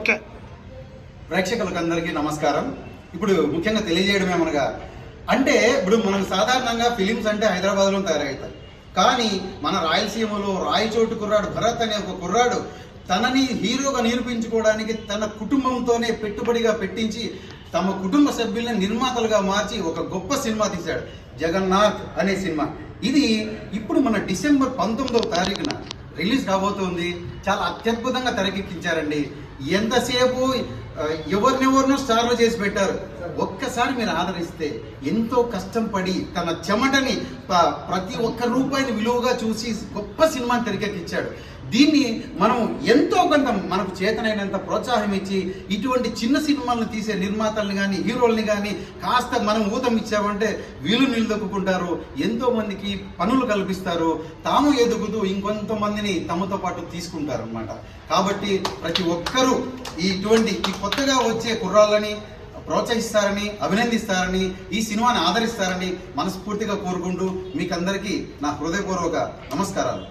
Okay. ప్రేక్షకులకు అందరికీ నమస్కారం. ఇప్పుడు ముఖ్యంగా తెలియజేయడం ఏమనగా అంటే ఇప్పుడు మనం సాధారణంగా ఫిలిమ్స్ అంటే హైదరాబాద్లో తయారవుతాయి. కానీ మన రాయలసీమలో రాయచోటు కుర్రాడు భరత్ అనే ఒక కుర్రాడు తనని హీరోగా నిరూపించుకోవడానికి తన కుటుంబంతోనే పెట్టుబడిగా పెట్టించి తమ కుటుంబ సభ్యుల్ని నిర్మాతలుగా మార్చి ఒక గొప్ప సినిమా తీశాడు. జగన్నాథ్ అనే సినిమా. ఇది ఇప్పుడు మన డిసెంబర్ పంతొమ్మిదవ తారీఖున రిలీజ్ కాబోతుంది. చాలా అత్యద్భుతంగా తెరకెక్కించారండి. ఎంతసేపు ఆ, ఎవరినెవరినో స్టార్లు చేసి పెట్టారు. ఒక్కసారి మీరు ఆదరిస్తే ఎంతో కష్టం పడి తన చెమటని ప్రతి ఒక్క రూపాయిని విలువగా చూసి గొప్ప సినిమాని తెరకెక్కించాడు. దీన్ని మనం ఎంతో కొంత మనకు చేతనైనంత ప్రోత్సాహం ఇచ్చి ఇటువంటి చిన్న సినిమాలను తీసే నిర్మాతల్ని కానీ హీరోల్ని కానీ కాస్త మనం ఊతం ఇచ్చామంటే వీలు నిలదొక్కుంటారు ఎంతోమందికి పనులు కల్పిస్తారు. తాము ఎదుగుతూ ఇంకొంతమంది మందిని తమతో పాటు తీసుకుంటారు అనమాట కాబట్టి ప్రతి ఒక్కరూ ఇటువంటి ఈ కొత్తగా వచ్చే కుర్రాళ్ళని ప్రోత్సహిస్తారని అభినందిస్తారని ఈ సినిమాని ఆదరిస్తారని మనస్ఫూర్తిగా కోరుకుంటూ మీకందరికీ నా హృదయపూర్వక నమస్కారాలు.